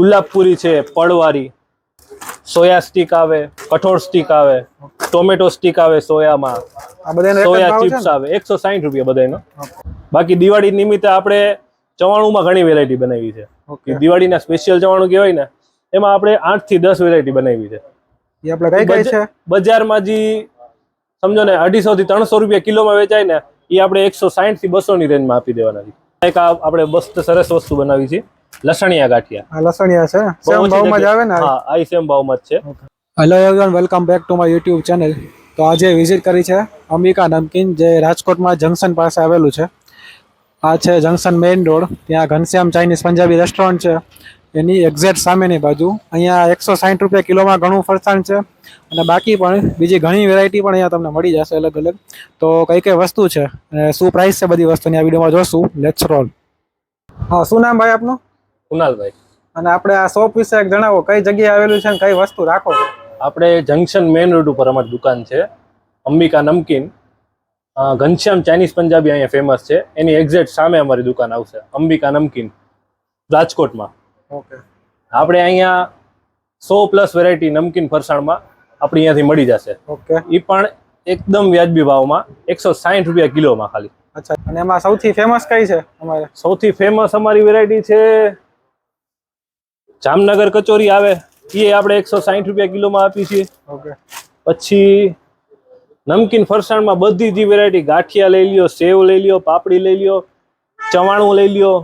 ગુલાબપુરી છે પડવારી soya stick આવે કઠોળ સ્ટીક આવે ટોમેટો સ્ટીક આવે સોયામાં. સોયા ચિપ્સ આવે એકસો સાહીઠ રૂપિયા બધાનો બાકી દિવાળી નિમિત્તે આપણે ચવાણુંમાં ઘણી વેરાયટી બનાવી છે. દિવાળીના સ્પેશિયલ ચવાણું કહેવાય ને એમાં આપણે આઠથી દસ વેરાયટી બનાવી છે. બજારમાં જે સમજો ને અઢીસો થી ત્રણસો રૂપિયા કિલોમાં વેચાય ને એ આપણે એકસો સાહીઠથી બસો ની રેન્જમાં આપી દેવાના છે. એક આપણે મસ્ત સરસ વસ્તુ બનાવી છે. લસણિયા ગાંઠિયા. લસણિયા છે. સેમ ઓછી ભાવમાં જ આવે ને? હા આ સેમ ભાવમાં જ છે. Hello everyone welcome back to my YouTube channel તો આજે વિઝિટ કરી છે અંબિકા નમકીન જે રાજકોટમાં જંકશન પાસે આવેલું છે. આ છે જંકશન મેઇન રોડ ત્યાં ઘનશ્યામ ચાઇનીઝ પંજાબી રેસ્ટોરન્ટ છે. એની એક્ઝેક્ટ સામેની બાજુ. અહીંયા એકસો સાઠ રૂપિયા કિલોમાં ઘણું ફરસાણ છે. અને બાકી પણ બીજી ઘણી વેરાયટી પણ અહીંયા તમને મળી જશે અલગ અલગ. તો કઈ કઈ વસ્તુ છે? અને શું પ્રાઇસ છે બધી વસ્તુની આ વિડીયોમાં જોશું. લેટ્સ રોલ હા શું નામ ભાઈ આપનું? કુનાલભાઈ અને આપણે આ શોપ વિશે એક જણાવો કઈ જગ્યાએ આવેલું છે અને કઈ વસ્તુ રાખો? છો આપણે જંકશન મેઇન રોડ ઉપર અમારી દુકાન છે અંબિકા નમકીન. ઘનશ્યામ ચાઇનીઝ પંજાબી અહીંયા ફેમસ છે. એની એક્ઝેક્ટ સામે અમારી દુકાન આવશે અંબિકા નમકીન રાજકોટમાં. ઓકે. આપણે અહીંયા સો પ્લસ વેરાયટી નમકીન ફરસાણમાં આપણી અહીંયાથી મળી જશે. ઓકે. એ પણ એકદમ વ્યાજબી ભાવમાં એકસો સાઠ રૂપિયા કિલોમાં ખાલી. અચ્છા. અને એમાં સૌથી ફેમસ કઈ છે અમારે? સૌથી ફેમસ અમારી વેરાયટી છે જામનગર કચોરી આવે એ આપણે એકસો સાઠ રૂપિયા કિલોમાં આપી છીએ. ઓકે પછી નમકીન ફરસાણમાં બધી જ વેરાયટી ગાંઠિયા લઈ લ્યો સેવ લઈ લ્યો પાપડી લઈ લ્યો ચવાણું લઈ લ્યો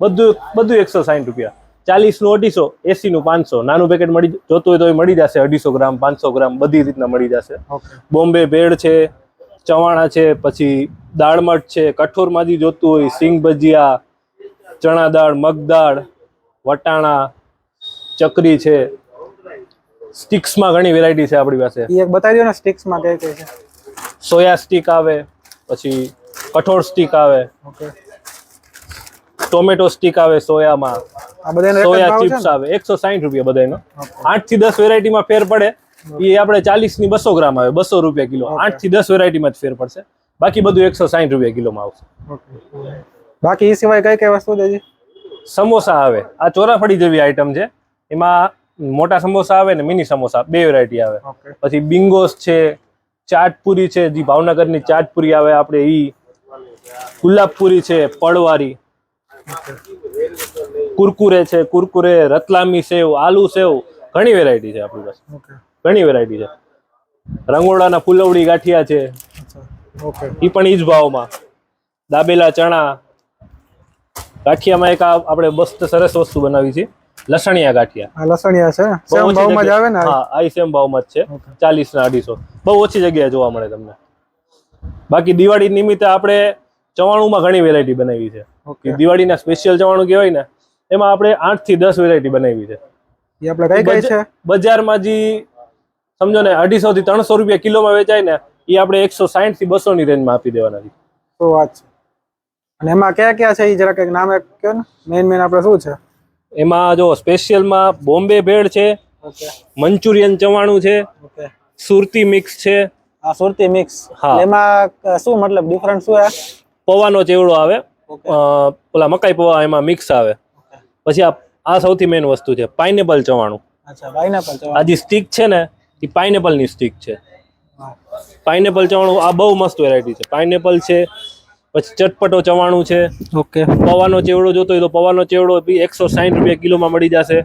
બધું બધું એકસો સાઠ રૂપિયા. ચાલીસનું અઢીસો એસીનું પાંચસો નાનું પેકેટ મળી જોતું હોય તો એ મળી જશે અઢીસો ગ્રામ પાંચસો ગ્રામ બધી રીતના મળી જશે. બોમ્બે ભેળ છે ચવાણા છે પછી દાળમઠ છે કઠોરમાંથી જોતું હોય સિંગ ભજીયા ચણા દાળ મગ દાળ વટાણા ચકરી છે. સ્ટિક્સમાં ઘણી વેરાયટી છે આપણી પાસે. એ એક બતાવી દો ને સ્ટિક્સમાં કઈ કઈ છે? સોયા સ્ટિક આવે પછી કઠોળ સ્ટિક આવે ઓકે. ટોમેટો સ્ટિક આવે સોયામાં. સોયા ચિપ્સ આવે એકસો સાહીઠ રૂપિયા બધાનો આઠથી દસ વેરાયટીમાં ફેર પડે. એ આપણે ચાલીસની બસો ગ્રામ આવે બસો રૂપિયા કિલો. આઠથી દસ વેરાયટીમાં જ ફેર પડશે. બાકી બધું એકસો સાઠ રૂપિયા કિલોમાં આવશે. બાકી એ સિવાય કઈ કઈ વસ્તુ છે સમોસા આવે. આ ચોરાફળી જેવી આઈટમ છે. એમાં મોટા સમોસા આવે ને મિની સમોસા બે વેરાયટી આવે. પછી બિંગોસ છે ચાટપુરી છે જે ભાવનગરની ચાટપુરી આવે આપણે ઈ. ગુલાબપુરી છે પડવારી. કુરકુરે છે કુરકુરે રતલામી સેવ આલુ સેવ ઘણી વેરાયટી છે આપણી પાસે. ઘણી વેરાયટી છે. રંગોળાના ફૂલવડી ગાંઠિયા છે. એ પણ ઈ જ ભાવમાં. દાબેલા ચણા. ગાંઠિયામાં એક આ આપણે મસ્ત સરસ વસ્તુ બનાવી છે. લસણિયા ગાંઠિયા. લસણિયા છે. સેમ ભાવમાં જ આવે ને હા આ સેમ ભાવમાં જ છે. ઓકે. ચાલીસ ના અઢીસો. બહુ ઓછી જગ્યાએ જોવા મળે તમને. બાકી દિવાળી નિમિત્તે આપણે ચવાણુંમાં ઘણી વેરાયટી બનાવી છે. ઓકે. દિવાળીના સ્પેશિયલ ચવાણું કહેવાય ને એમાં આપણે આઠથી દસ વેરાયટી બનાવી છે. એ આપણે કઈ કઈ છે? બજારમાં જે સમજો ને અઢીસો થી ત્રણસો રૂપિયા કિલોમાં વેચાય ને એ આપણે એકસો સાઠથી બસો ની રેન્જમાં આપી દેવાના છે. તો વાત છે. અને એમાં કયા કયા છે? એ જરા કંઈક નામ એક કહો ને. મેઇન મેઇન આપણે શું છે? એમાં જો સ્પેશિયલમાં બોમ્બે ભેળ છે મંચુરિયન ચવાણું છે સુરતી મિક્સ છે. આ સુરતી મિક્સ. હા. એમાં શું મતલબ ડિફરન્સ શું પૌવાનો ચેવડો આવે. પેલા મકાઈ પૌવા એમાં મિક્સ આવે. પછી આ આ સૌથી મેઇન વસ્તુ છે પાઇનેપલ ચવાણું. આ જે સ્ટીક છે ને એ પાઇનેપલની સ્ટીક છે. પાઇનેપલ ચવાણું આ બહુ મસ્ત વેરાયટી છે. પાઇનેપલ છે પછી ચટપટો ચવાણું છે. ઓકે. પૌવાનો ચેવડો જોતો હોય તો પવાનો ચેવડો બી એકસો સાઠ રૂપિયા કિલોમાં મળી જશે.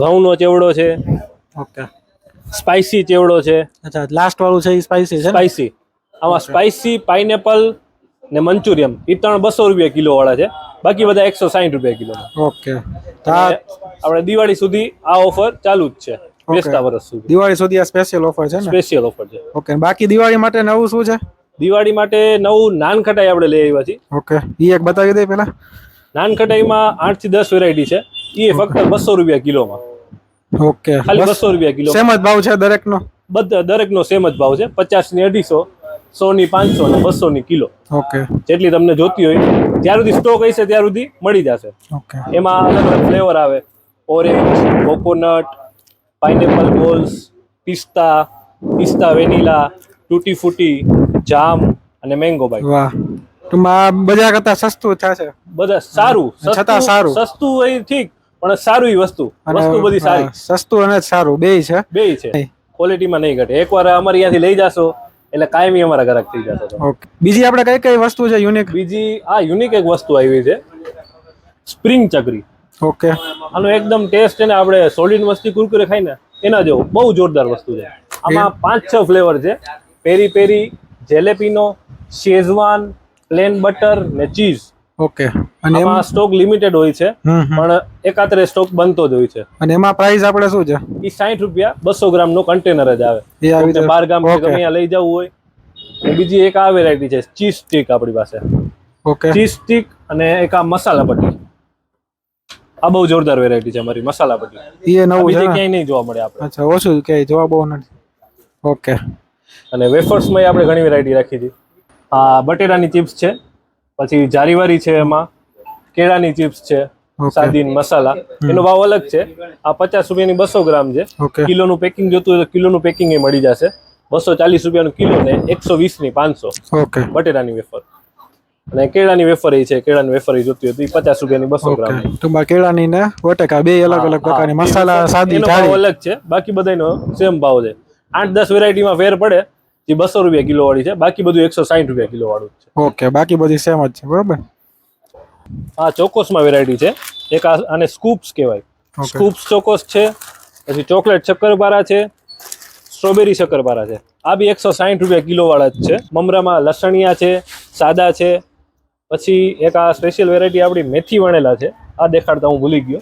ઘઉંનો ચેવડો છે. ઓકે. સ્પાઇસી ચેવડો છે. અચ્છા લાસ્ટ વાળું છે એ સ્પાઇસી છે સ્પાઇસી આમાં સ્પાઇસી પાઇનેપલ ને મંચુરિયમ એ ત્રણ બસો રૂપિયા કિલો વાળા છે. બાકી બધા એકસો સાઠ રૂપિયા કિલો ઓકે. આપણે દિવાળી સુધી આ ઓફર ચાલુ જ છે. બેસતા વર્ષ સુધી. દિવાળી સુધી આ સ્પેશિયલ ઓફર છે ને? સ્પેશિયલ ઓફર છે. ઓકે. બાકી દિવાળી માટે નવું શું છે? દિવાળી માટે નવું નાન ખટાઈ આપણે લઈ આવ્યા છીએ. ઓકે. એ એક બતાવી દે પેલા. નાન ખટાઈમાં આઠથી દસ વેરાયટી છે. એ ફક્ત બસો રૂપિયા કિલોમાં. ઓકે. ખાલી બસો રૂપિયા કિલો. સેમ જ ભાવ છે દરેકનો? બધા દરેકનો સેમ જ ભાવ છે. પચાસની અઢીસો સો ની પાંચસો ને બસો ની કિલો. ઓકે. જેટલી તમને જોતી હોય ત્યાર સુધી સ્ટોક હશે ત્યાર સુધી મળી જશે. ઓકે. એમાં અલગ અલગ ફ્લેવર આવે. ઓરેન્જ કોકોનટ પાઇનેપલ બોલ્સ પિસ્તા પિસ્તા વેનીલા તૂટી ફૂટી જામ અને મેંગો બાઈક વાહ. ટૂંકમાં બજાર કરતા સસ્તું થશે. બધા સારું છતાં સારું. સસ્તું એ ઠીક પણ સારું વસ્તુ. વસ્તુ બધી સારી. સસ્તું અને સારું. બે છે. બે છે. ક્વોલિટીમાં નહીં ઘટે. એકવાર અમારે અહીંયાથી લઈ જાશો એટલે કાયમી અમારા ગ્રાહક થઈ જશે ઓકે. બીજી આપણે કઈ કઈ વસ્તુ છે યુનિક બીજી આ યુનિક એક વસ્તુ આવી છે. સ્પ્રિંગ ચકરી. ઓકે. આનો એકદમ ટેસ્ટ છે ને આપણે સોલિડ મસ્તી કુરકુરે ખાઈ ને એના જેવો બહુ જોરદાર વસ્તુ છે. આમાં પાંચ છ ફ્લેવર છે. Peri peri jalapeno schezwan plain butter ને ચીઝ. ઓકે. અને એમાં સ્ટોક લિમિટેડ હોય છે. પણ એકાત્રે સ્ટોક બનતો જ હોય છે. અને એમાં પ્રાઇસ આપણે શું છે? એ સાઠ રૂપિયા બસો ગ્રામનું કન્ટેનર જ આવે. એ બાર ગામ ઓકે. લઈ જવું હોય. બીજી એક આ વેરાયટી છે ચીઝ સ્ટીક આપણી પાસે. ઓકે. ચીઝ સ્ટીક અને એક આ મસાલા પટ્ટી. આ બહુ જોરદાર વેરાયટી છે અમારી મસાલા પટ્ટી. એ નવું છે ક્યાંય નહીં જોવા મળે આપણે. અચ્છા ઓછું ક્યાંય જોવા બહુ નથી. ઓકે. અને વેફર્સમાં આપણે ઘણી વેરાયટી રાખી હતી. આ બટેટાની ચિપ્સ છે પછી જારીવારી છે એમાં કેળાની ચિપ્સ છે સાદીન મસાલા. એનો ભાવ અલગ છે. આ પચાસ રૂપિયાની બસો ગ્રામ છે. કિલોનું પેકિંગ જોતું હોય તો કિલોનું પેકિંગ એ મળી જશે. બસો ચાલીસ રૂપિયાનું કિલો ને એકસો વીસની પાંચસો. ઓકે બટેટાની વેફર. અને કેળાની વેફર એ છે કેળાની વેફર જોતી હતી પચાસ રૂપિયાની બસો ગ્રામ ટૂંકમાં કેળાની ને બટેકા બે અલગ અલગ પ્રકારની મસાલા સાદી ભાવ અલગ છે. બાકી બધાનો સેમ ભાવ છે. આઠ દસ વેરાયટીમાં ફેર પડે જે બસો રૂપિયા કિલો વાળી છે બાકી બધું એકસો સાઠ રૂપિયા કિલો વાળું છે. ઓકે બાકી બધી સેમ જ છે બરોબર? આ ચોકોસમાં વેરાયટી છે. એક આને સ્કૂપ્સ કહેવાય. સ્કૂપ્સ ચોકોસ છે પછી ચોકલેટ શક્કરપારા છે સ્ટ્રોબેરી શક્કરપારા છે. આ બી એકસો સાહીઠ રૂપિયા કિલો વાળા જ છે. મમરામાં લસણિયા છે સાદા છે. પછી એક આ સ્પેશિયલ વેરાયટી આપણી મેથી વણેલા છે. આ દેખાડતા હું ભૂલી ગયો.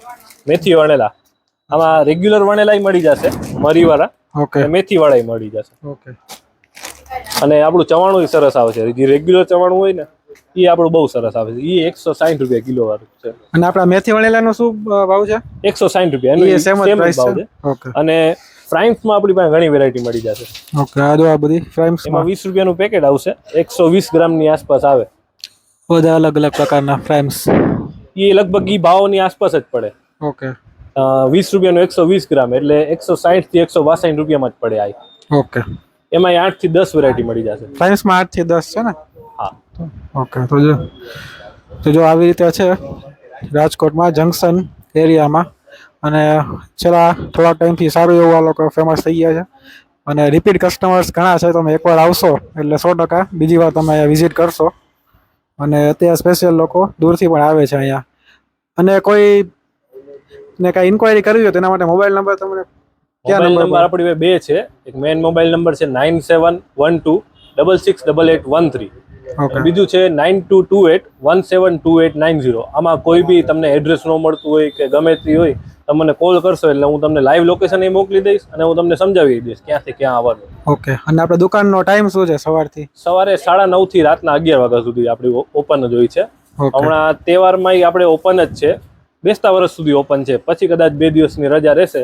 મેથી વણેલા. આમાં રેગ્યુલર વણેલા મળી જશે મરીવાળા. ઓકે. મેથી વાળા મળી જશે. ઓકે. અને આપણું ચવાણું સરસ આવે છે. જે રેગ્યુલર ચવાણું હોય ને એ આપણું બહુ સરસ આવે છે. એ એકસો સાહીઠ રૂપિયા કિલો વાળું છે. અને આપણા મેથી વણેલાનો શું ભાવ છે? એકસો સાઠ રૂપિયા. એનો સેમ ભાવ છે. અને ફ્રાઇમ્સમાં આપણી પાસે ઘણી વેરાયટી મળી જશે. ઓકે આ જો આ બધી એમાં વીસ રૂપિયાનું પેકેટ આવશે. એકસો વીસ ગ્રામની આસપાસ આવે. બધા અલગ અલગ પ્રકારના ફ્રાઇમ્સ એ લગભગ એ ભાવની આસપાસ જ પડે. ઓકે વીસ રૂપિયાનું એકસો વીસ ગ્રામ એટલે એકસો સાહીઠથી એકસો બાસઠ રૂપિયામાં જ પડે આ ઓકે એમાં આઠથી દસ વેરાયટી મળી જશે. ફ્રાઇમ્સમાં આઠથી દસ છે ને? હા. ઓકે તો જો તો જો આવી રીતે છે રાજકોટમાં જંકશન એરિયામાં. અને છેલ્લા થોડા ટાઈમથી સારું એવું આ લોકો ફેમસ થઈ ગયા છે. અને રિપીટ કસ્ટમર્સ ઘણા છે તમે એકવાર આવશો એટલે સો ટકા. બીજી વાર તમે અહીંયા વિઝિટ કરશો. અને અત્યારે સ્પેશિયલ લોકો દૂરથી પણ આવે છે અહીંયા. અને કોઈ ને કાંઈ ઇન્ક્વાયરી કરવી હોય તેના માટે મોબાઈલ નંબર તમને મોબાઈલ નંબર આપણી પાસે બે છે. એક મેઇન મોબાઈલ નંબર છે nine seven one two double six double eight one three બીજું છે nine two two eight one seven two eight nine zero આમાં કોઈ બી તમને એડ્રેસ ન મળતું હોય કે ગમે તે હોય તમને કોલ કરશો એટલે હું તમને લાઈવ લોકેશન એ મોકલી દઈશ અને હું તમને સમજાવી દઈશ ક્યાંથી ક્યાં આવવાનું. ઓકે અને આપણે દુકાનનો ટાઈમ શું છે સવારથી? સવારે સાડા નવથી રાતના અગિયાર વાગ્યા સુધી આપણી ઓપન જ હોય છે. હમણાં તહેવારમાં આપણે ઓપન જ છે. બેસતા વર્ષ સુધી ઓપન છે. પછી કદાચ બે દિવસની રજા રહેશે.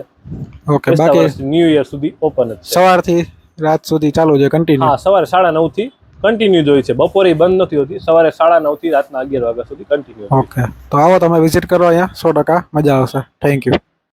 ઓકે બાકી ન્યુ યર સુધી ઓપન જ છે. સવારથી રાત સુધી ચાલુ છે કન્ટિન્યુ હા સવારે સાડા નવથી કન્ટિન્યુ જોઈ છે. બપોરે બંધ નથી હોતી સવારે સાડા નવથી રાતના અગિયાર વાગ્યા સુધી કન્ટિન્યુ ઓકે તો આવો તમે વિઝિટ કરો અહીંયા સો ટકા મજા આવશે. Thank you